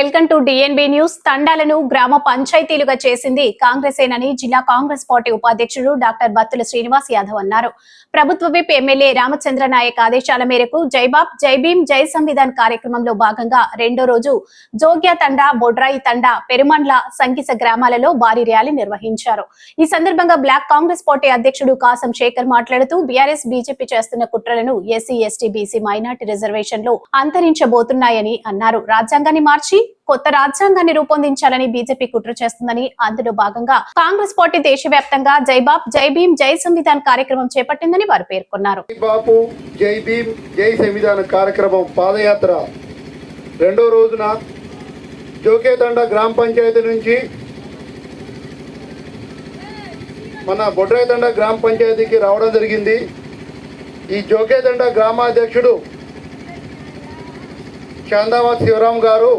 Welcome to DNB news తండాలను గ్రామ పంచాయతీలుగా చేసింది కాంగ్రెసేనని జిల్లా కాంగ్రెస్ పార్టీ ఉపాధ్యక్షుడు డాక్టర్ బత్తుల శ్రీనివాస్ యాదవ్ అన్నారు. ప్రభుత్వ విప్ ఎమ్మెల్యే రామచంద్ర నాయక్ ఆదేశాల మేరకు జైబాబ్ జై జై సంవిధాన్ కార్యక్రమంలో భాగంగా రెండో రోజు జోగ్య తండా బొడ్రాయి తండా పెరుమండ్ల సంకిస గ్రామాలలో భారీ ర్యాలీ నిర్వహించారు. ఈ సందర్భంగా బ్లాక్ కాంగ్రెస్ పార్టీ అధ్యక్షుడు కాసం శేఖర్ మాట్లాడుతూ బీఆర్ఎస్ బీజేపీ చేస్తున్న కుట్రలను ఎస్సీ ఎస్టీ బీసీ మైనార్టీ రిజర్వేషన్లు అంతరించబోతున్నాయని అన్నారు. రాజ్యాంగాన్ని మార్చి కొత్త రాజ్యాంగాన్ని రూపొందించాలని బీజేపీ కుట్ర చేస్తుందని అందులో భాగంగా కాంగ్రెస్ పార్టీ దేశవ్యాప్తంగా జై బాబ్ జై భీం జై సంవిధాన్ కార్యక్రమం చేపట్టిందని వారు పేర్కొన్నారు. జై జై భీమ్ జై సంవిధాన కార్యక్రమం పాదయాత్ర. రెండో రోజున జోకేతండ గ్రామ పంచాయతీ నుంచి మన బొడ్రాయితండ గ్రామ పంచాయతీకి రావడం జరిగింది. ఈ జోకేతండ గ్రామాధ్యక్షుడు చాందావత్ శివరాం గారు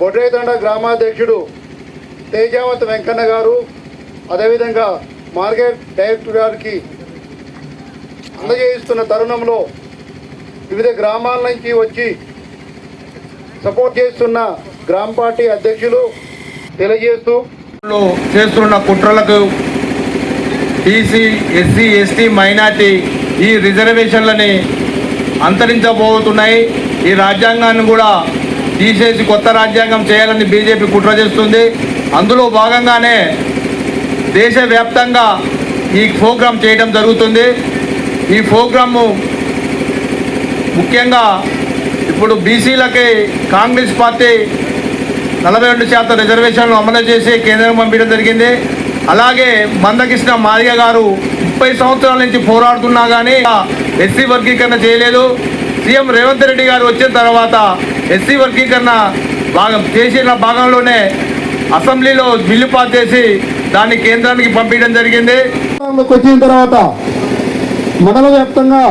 బొడ్రాయితండ గ్రామాధ్యక్షుడు తేజావత్ వెంకన్న గారు అదేవిధంగా మార్కెట్ డైరెక్టర్ గారికి అందజేస్తున్న తరుణంలో వివిధ గ్రామాల నుంచి వచ్చి సపోర్ట్ చేస్తున్న గ్రామ పార్టీ అధ్యక్షులు తెలియజేస్తూ చేస్తున్న కుట్రలకు బీసీ ఎస్సీ ఎస్టీ మైనార్టీ ఈ రిజర్వేషన్లని అంతరించబోతున్నాయి. ఈ రాజ్యాంగాన్ని కూడా తీసేసి కొత్త రాజ్యాంగం చేయాలని బీజేపీ కుట్ర చేస్తుంది. అందులో భాగంగానే దేశవ్యాప్తంగా ఈ ప్రోగ్రాం చేయడం జరుగుతుంది. ఈ ప్రోగ్రాము ముఖ్యంగా ఇప్పుడు బీసీలకి కాంగ్రెస్ పార్టీ నలభై రెండు శాతం రిజర్వేషన్లు అమలు చేసి కేంద్రం పంపించడం జరిగింది. అలాగే మందకృష్ణ మాదిగ గారు ముప్పై సంవత్సరాల నుంచి పోరాడుతున్నా కానీ ఎస్సీ వర్గీకరణ చేయలేదు. సీఎం రేవంత్ రెడ్డి గారు వచ్చిన తర్వాత ఎస్సీ వర్గీకరణ భాగం చేసిన భాగంలోనే అసెంబ్లీలో బిల్లు పాస్ చేసి దాన్ని కేంద్రానికి పంపించడం జరిగింది. వచ్చిన తర్వాత మండల వ్యాప్తంగా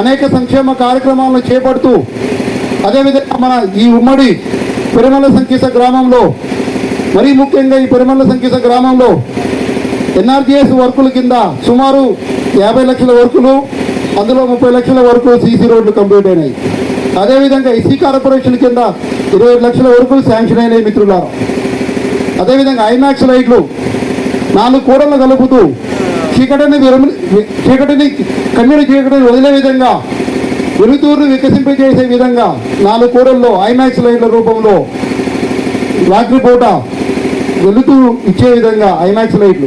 అనేక సంక్షేమ కార్యక్రమాలను చేపడుతూ అదేవిధంగా మన ఈ ఉమ్మడి పెరుమల సంకీస గ్రామంలో మరీ ముఖ్యంగా ఈ పెరుమల సంకీస గ్రామంలో ఎన్ఆర్జీఎస్ వర్కుల కింద సుమారు యాభై లక్షల వర్కులు అందులో ముప్పై లక్షల వరకు సీసీ రోడ్లు కంప్లీట్ అయినాయి. అదేవిధంగా ఎస్సీ కార్పొరేషన్ కింద ఇరవై లక్షల వరకు శాంక్షన్ అయినాయి మిత్రులారా. అదేవిధంగా ఐమాక్స్ లైట్లు నాలుగు కూడలు కలుపుతూ చీకటిని విరమ చీకటిని కమ్యూని చీకటిని వదిలే విధంగా వెలుతూరును వికసింపజేసే విధంగా నాలుగు కూడల్లో ఐమాక్స్ లైట్ల రూపంలో రాత్రిపూట వెలుతూ ఇచ్చే విధంగా ఐమాక్స్ లైట్లు